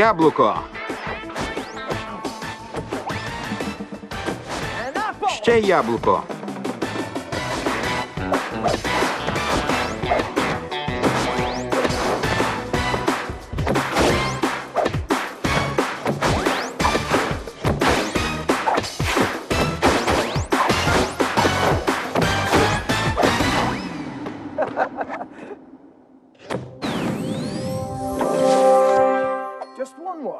Яблуко. Ще яблуко.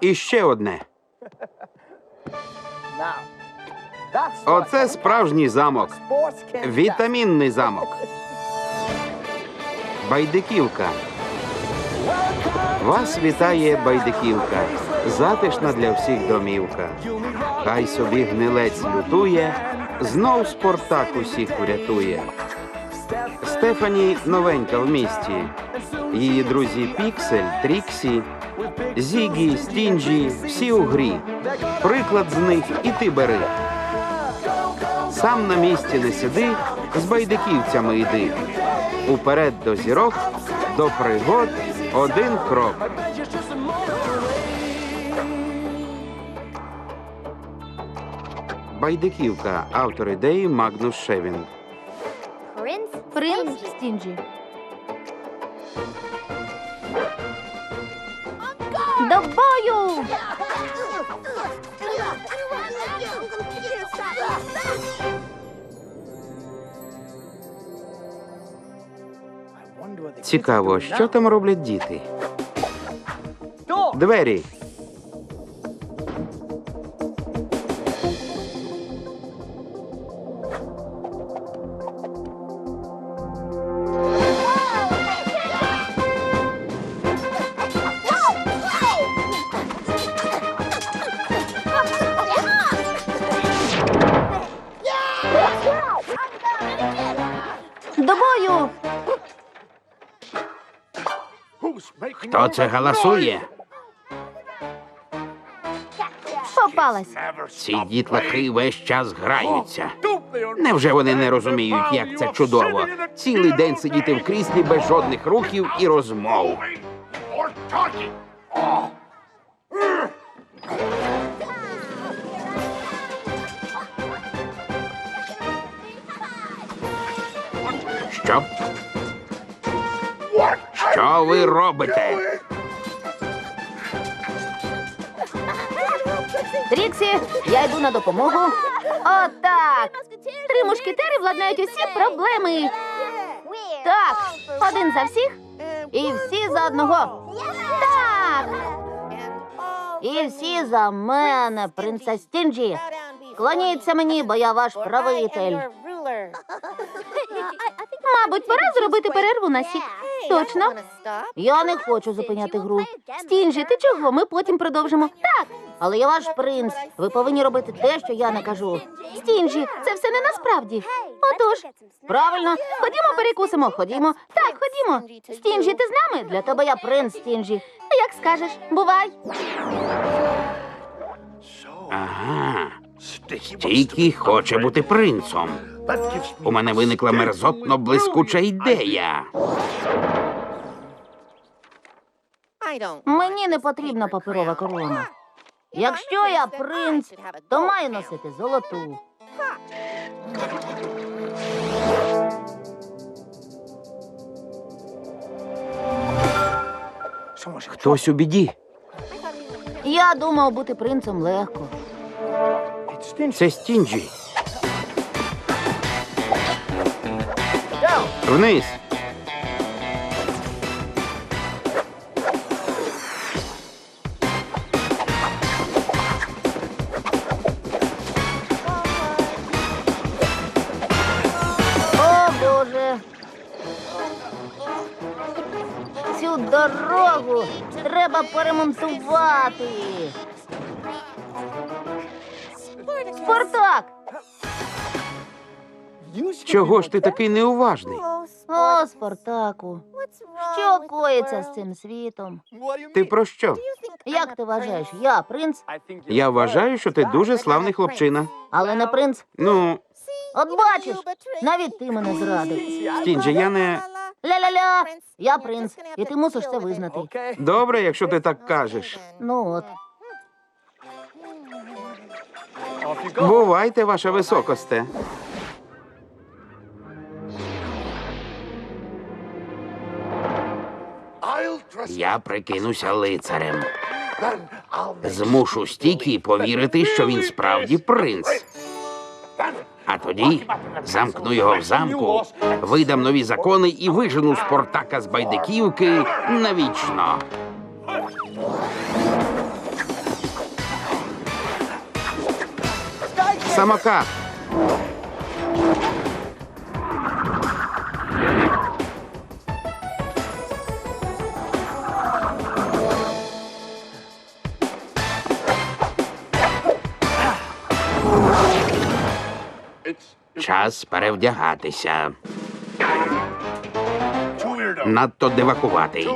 І ще одне. Оце справжній замок. Вітамінний замок. Байдиківка. Вас вітає байдиківка. Затишна для всіх домівка. Хай собі гнилець лютує, знов Спартак усіх урятує. Стефані новенька в місті. Її друзі Піксель, Тріксі, Зігі, Стінджі, всі у грі. Приклад з них і ти бери. Сам на місці не сиди, з байдиківцями йди. Уперед до зірок, до пригод один крок. Байдиківка. Автор ідеї Магнус Шевін. Принц Стінджі. Цікаво, що там роблять діти? Двері. Це галасує? Попалась. Ці дітлахи весь час граються. Невже вони не розуміють, як це чудово? Цілий день сидіти в кріслі без жодних рухів і розмов. Що? Що ви робите? Тріксі, я йду на допомогу. Отак. Три мушкетери владнають усі проблеми. Так, один за всіх і всі за одного. Так. І всі за мене, принца Стінджі. Клоніться мені, бо я ваш правитель. Мабуть, пора зробити перерву на сік. Точно. Я не хочу зупиняти гру. Стінджі, ти чого? Ми потім продовжимо. Так. Але я ваш принц. Ви повинні робити те, що я не кажу. Стінджі, це все не насправді. Отож, правильно, ходімо перекусимо, ходімо. Так, ходімо. Стінджі, ти з нами? Для тебе я принц Стінджі. Як скажеш, бувай. Ага. Тільки хоче бути принцом. У мене виникла мерзотно блискуча ідея. Мені не потрібна паперова корона. Якщо я принц, то маю носити золоту. Хтось у біді. Я думав бути принцем легко. Це Стінджі. Вниз. О, Боже. Цю дорогу треба поремонтувати. Чого ж ти такий неуважний? О, Спартаку. Що коїться з цим світом? Ти про що? Як ти вважаєш, я принц, Я вважаю, що ти дуже славний хлопчина. але не принц? Ну, От бачиш, навіть ти мене зрадив. Стінджі, я не. Ля-ля-ля, я принц, і ти мусиш це визнати. Добре, якщо ти так кажеш. Ну от. Бувайте, ваша високосте. Я прикинуся лицарем. Змушу стікі повірити, що він справді принц. А тоді замкну його в замку, видам нові закони і вижену Спартака з байдиківки навічно. Самокат. Час перевдягатися. Надто дивакуватий,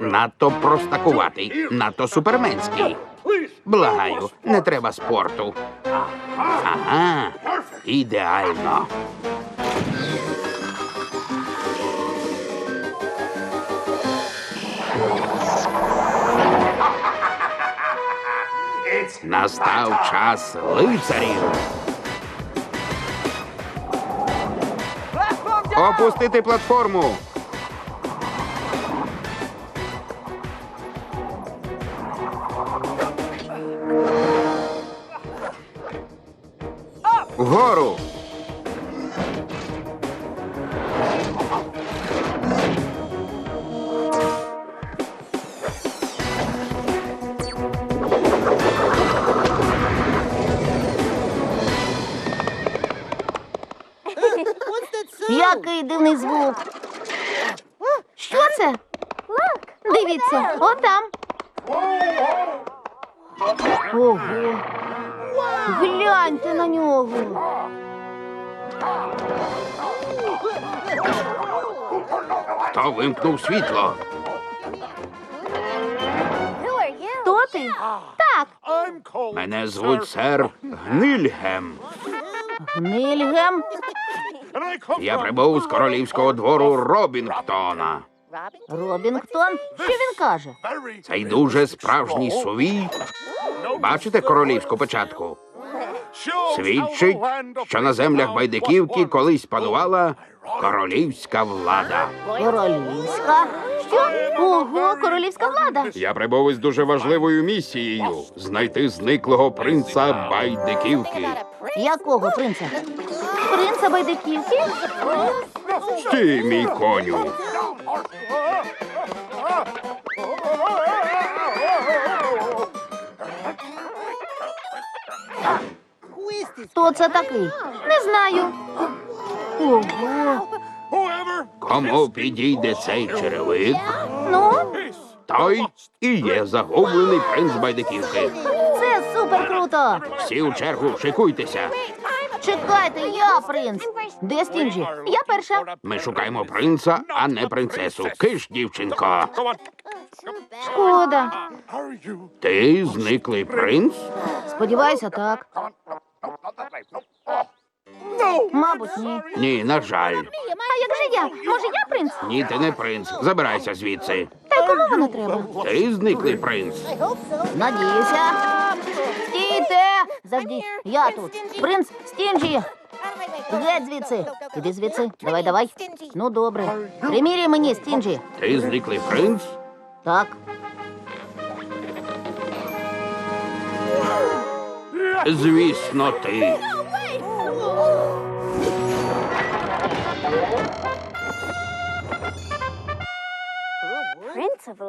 надто простакуватий, надто суперменський. Благаю, не треба спорту. Ага, ідеально. Настав час лицарів. Опустити платформу. Вгору. Дивний звук. Що це? Дивіться, отам. Ого. Гляньте на нього. Хто вимкнув світло? Хто ти? Так, Мене звуть сер Гнильгем. Гнильгем. Я прибув з королівського двору Робінгтона. Робінгтон. Що він каже? Цей дуже справжній сувій. Бачите королівську печатку? Свідчить, що на землях байдиківки колись панувала королівська влада. Королівська. Що? Ого, королівська влада. Я прибув із дуже важливою місією знайти зниклого принца байдиківки. Якого принца? Принца байдиківки? Стій, мій коню. Хто це такий? Не знаю. Ого. Кому підійде цей черевик, Ну, той і є загублений принц байдиківки. це супер круто. Всі у чергу шикуйтеся. Чекайте, я принц. Де Стінджі? Я перша. Ми шукаємо принца, а не принцесу. Киш, дівчинко. Шкода. Ти зниклий принц? Сподіваюся, так. Мабуть, ні. Ні, на жаль. А як же я? Може, я принц? Ні, ти не принц. Забирайся звідси. Та й кому воно треба? Ти зниклий принц. Надіюся. Стійте! Завжди, я тут. Принц Стінджі. Геть звідси. Іди звідси. Давай, давай. Ну, добре. Приміряй мені, Стінджі. Ти зниклий принц? Так. Звісно, ти.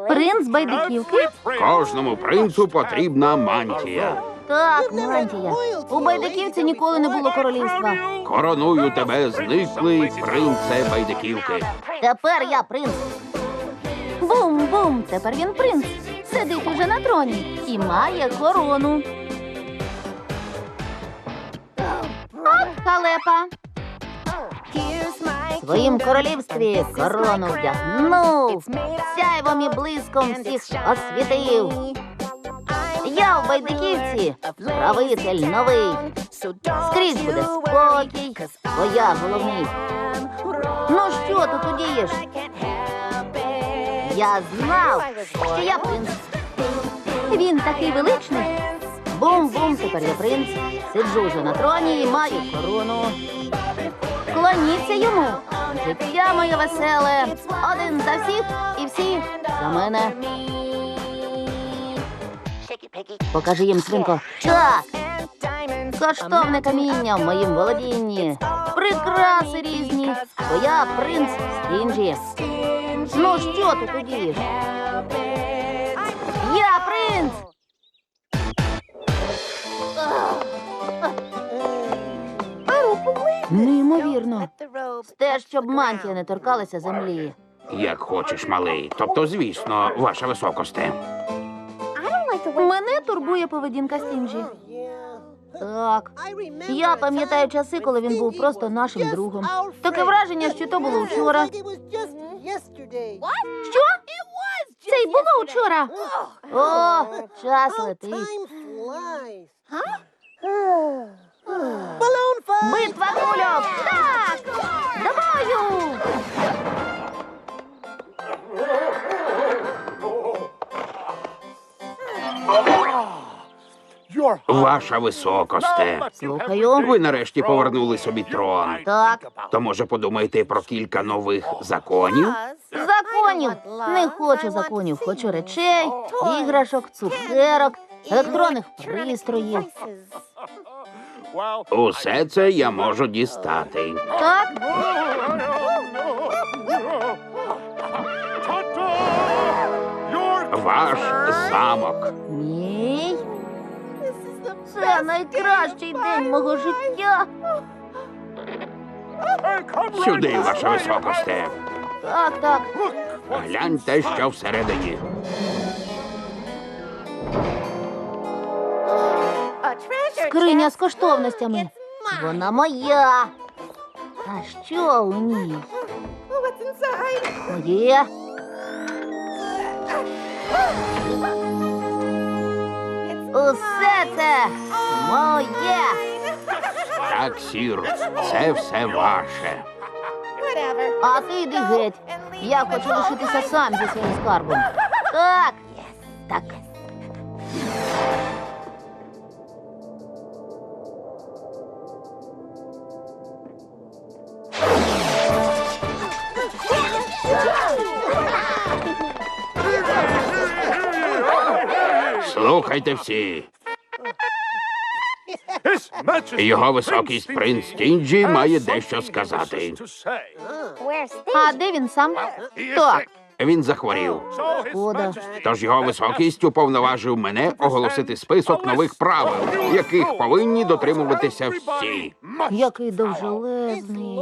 Принц байдиківки? Кожному принцу потрібна мантія. Так, мантія. У байдиківці ніколи не було королівства. Короную тебе, зниклий принце байдиківки. Тепер я принц. Бум-бум, тепер він принц. Сидить уже на троні і має корону. Халепа. В своїм королівстві корону вдягнув. Сяйвом і блиском всіх освітив. Я в байдиківці правитель новий. Скрізь буде спокій, бо я головний. Ну що ти тут удієш? Я знав, що я принц. Він такий величний. Бум-бум, тепер я принц. Сиджу вже на троні і маю корону. Клоніться йому. Життя моє веселе. Один за всіх і всі за мене. Покажи їм, свинко. Так, коштовне каміння в моїм володінні. Прикраси різні. Бо я принц Стінджі. Ну що ти тоді? Я принц. Неймовірно. Те, щоб мантія не торкалася землі. Як хочеш, малий. Тобто, звісно, ваша високосте. Мене турбує поведінка Стінджі. Так. Я пам'ятаю часи, коли він був просто нашим другом. Таке враження, що то було вчора. Що? Це й було вчора. О, час летить. Битва кульок! Так! До бою! Ваша високосте. Слухаю. Ви нарешті повернули собі трон. Так, То може подумайте про кілька нових законів? законів. Не хочу законів, хочу речей, іграшок, цукерок, електронних пристроїв. Усе це я можу дістати. Так, Ваш замок. мій. Це найкращий день мого життя. Сюди, ваша високосте. Так, так. Гляньте, що всередині. Скриня з коштовностями. Вона моя. А що у ній? Моє. Усе це моє. Так, сір, це все ваше. А ти йди геть. Я хочу лишитися сам зі своїм скарбом. Так. Так. Слухайте всі. Його високість принц Тінджі має дещо сказати. А де він сам? Так. Він захворів. Шкода. Тож його високість уповноважив мене оголосити список нових правил, яких повинні дотримуватися всі. Який довжелезний.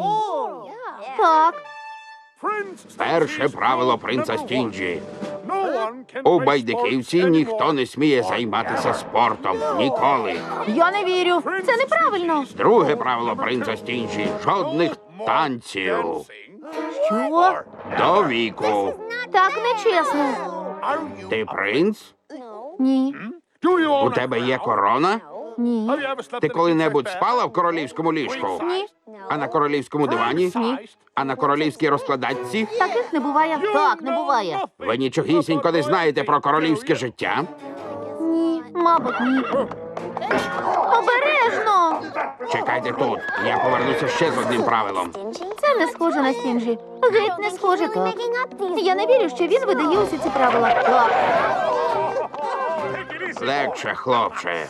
Так. Перше правило принца Стінджі. У байдиківці ніхто не сміє займатися спортом ніколи. Я не вірю. Це неправильно. Друге правило принца Стінджі жодних танців Що? до віку. Так нечесно. Ти принц? Ні. У тебе є корона? Ні. Ти коли-небудь спала в королівському ліжку? Ні. А на королівському дивані? Ні. А на королівській розкладачці? Таких не буває. Так, не буває. Ви нічогісінько не знаєте про королівське життя? Ні. Мабуть, ні. Обережно. Чекайте тут. Я повернуся ще з одним правилом. Це не схоже на Стінджі. Геть не схоже так. Я не вірю, що він видає усі ці правила. Так. Легше, хлопче.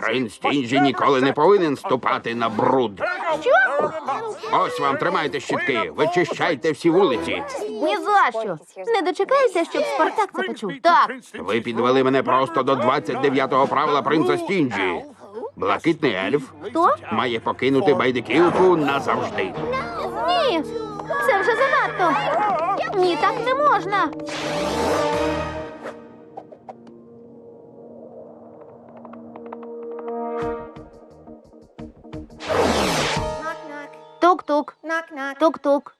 Принц Тінджі ніколи не повинен ступати на бруд. Що? Ось вам тримайте щітки, вичищайте всі вулиці. Ні за що. Не дочекаюся, щоб Спартак це почув. Так. Ви підвели мене просто до 29-го правила принца Стінджі. Блакитний ельф Хто? має покинути байдиківку назавжди. Ні. Це вже занадто. Ні, так не можна. Тук-тук. Тук-тук.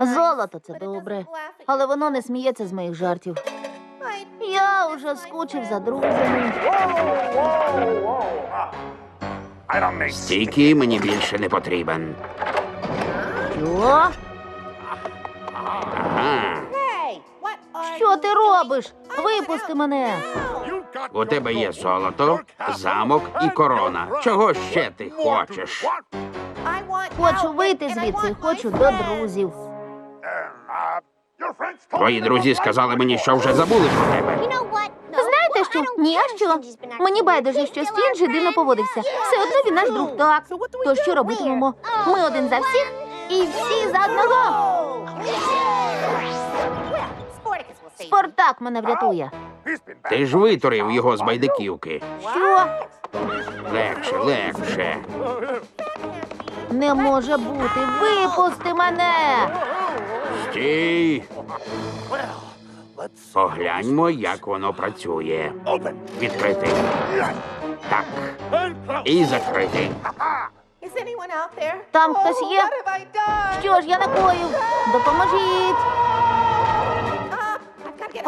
Золото це добре. Але воно не сміється з моїх жартів. Я уже скучив за друзями. Стільки мені більше не потрібен. Що? Ага. Що ти робиш? Випусти мене. У тебе є золото, замок і корона. Чого ще ти хочеш? Хочу вийти звідси, хочу до друзів. Твої друзі сказали мені, що вже забули про тебе. Знаєте що? Ні, а що? Мені байдуже, що Стінджі дивно поводився. Все одно він наш друг, так. То що робитимемо? Ми один за всіх і всі за одного. Спартак мене врятує. Ти ж витурив його з байдиківки. Що? Легше, легше. Не може бути. Випусти мене. Стій. Погляньмо, як воно працює. Відкрити. Так. І закрити. Там хтось є? Що ж я накоїв? Допоможіть.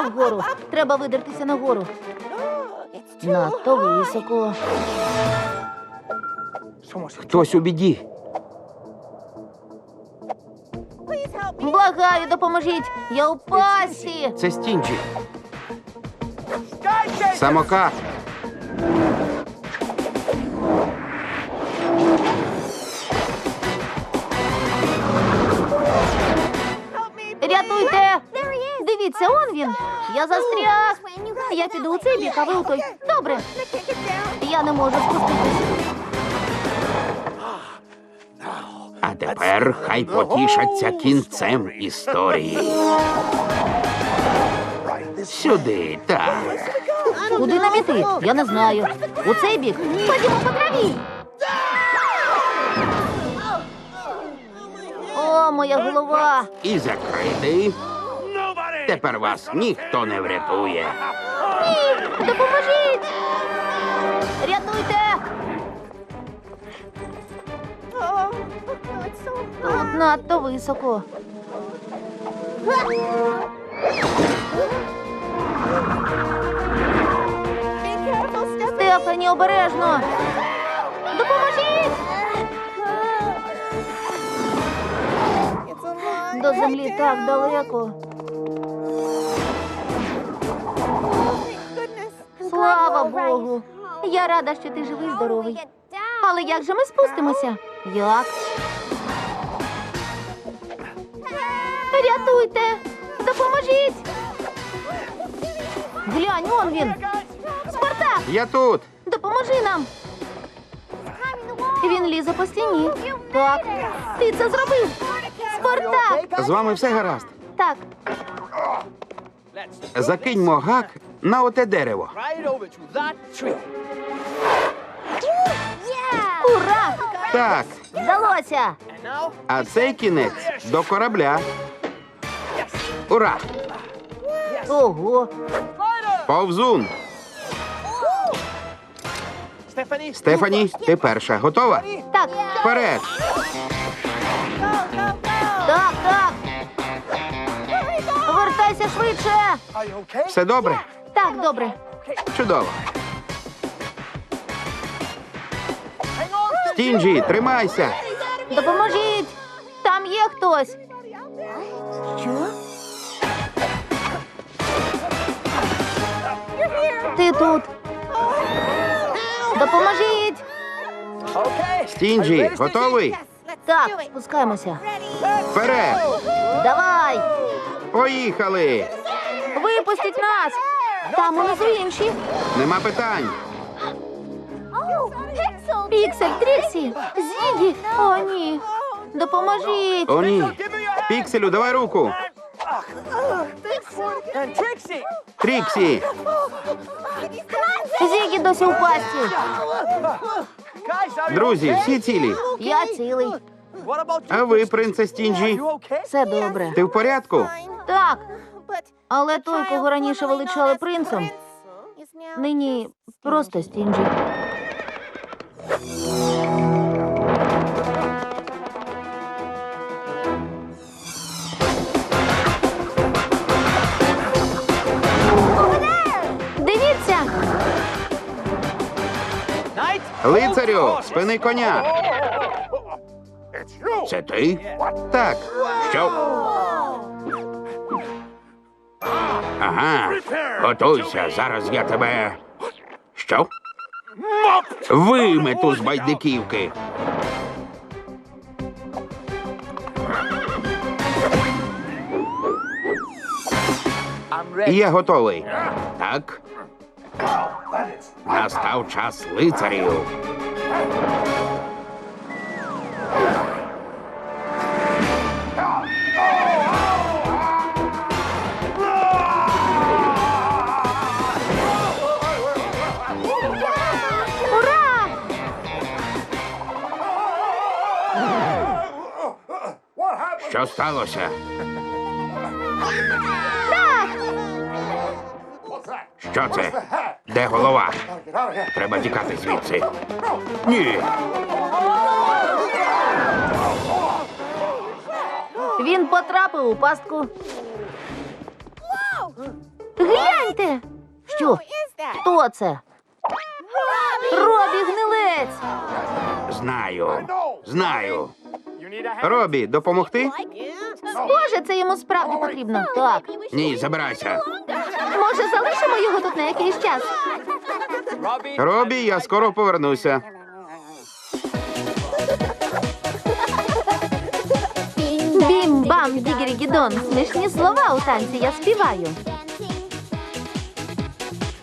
Вгору. Треба видертися нагору. Надто високо. Хтось у біді. Благаю, допоможіть. Я у пасі. Це Стінджі. Самокат. Дивіться, он він. Я застряг. Я піду у цей бік, а ви у той. Добре. Я не можу спуститись. А тепер хай потішаться кінцем історії. Сюди, так. Куди нам іти? Я не знаю. У цей бік. Ходімо по траві. О, моя голова. І закрити. Тепер вас ніхто не врятує. Допоможіть! Рятуйте! Тут надто високо. Стефані, обережно! Допоможіть! До землі так далеко. Слава Богу! Я рада, що ти живий здоровий. Але як же ми спустимося? Як? Рятуйте! Допоможіть! Глянь, он він! Спартак! Я тут. Допоможи нам! Він лізе по стіні. Так, ти це зробив! Спартак! З вами все гаразд. Так, Закиньмо гак на оте дерево. ура! Так. Вдалося! А цей кінець до корабля. Ура! Ого! Повзун! Стефані, ти перша. Готова? Так, Вперед! так, так! Вертайся швидше! Все добре? Так, добре. Чудово. Стінджі, тримайся! Допоможіть! Там є хтось. Що? Ти тут. Допоможіть! Стінджі, готовий? Так, спускаємося. Вперед! Давай! Поїхали! Випустіть нас! Там унизу інші. Нема питань. Піксель, Тріксі, Зігі. О, ні. Допоможіть! О, ні. Пікселю, давай руку. Тріксі, Зігі досі у пасті. друзі, всі цілі. Я цілий. А ви, принце Стінджі, Все добре. ти в порядку? Так, але той, кого раніше величали принцем, нині просто стінджі. Дивіться, Лицарю, спини коня. Це ти? Так. Що? Ага. Готуйся, зараз я тебе. Що? Вимету з байдиківки. Я готовий. Так. Настав час лицарів. Що сталося? Що це? Де голова? Треба тікати звідси. Ні. Він потрапив у пастку. Гляньте! Що? Хто це? Робі гнилець! Знаю. Знаю. Робі, допомогти? Схоже, це йому справді потрібно. Так. Ні, забирайся. Може, залишимо його тут на якийсь час? Робі, я скоро повернуся. Бім-бам, дігері-гідон. Смішні слова у танці я співаю.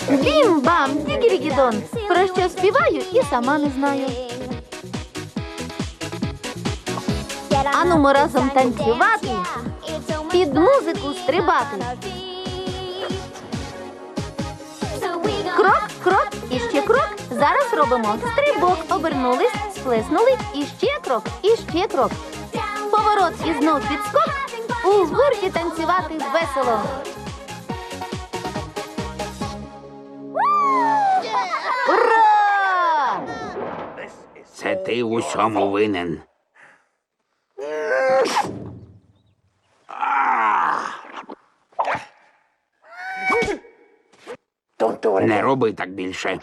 Бім-бам, дігері-гідон. Про що співаю і сама не знаю. Анумо разом танцювати, під музику стрибати. Крок, крок і ще крок. Зараз робимо стрибок. Обернулись, сплеснули, і ще крок, і ще крок. Поворот і знов підскок. У гурті танцювати весело. Ура! Це ти в усьому винен. Не роби так більше.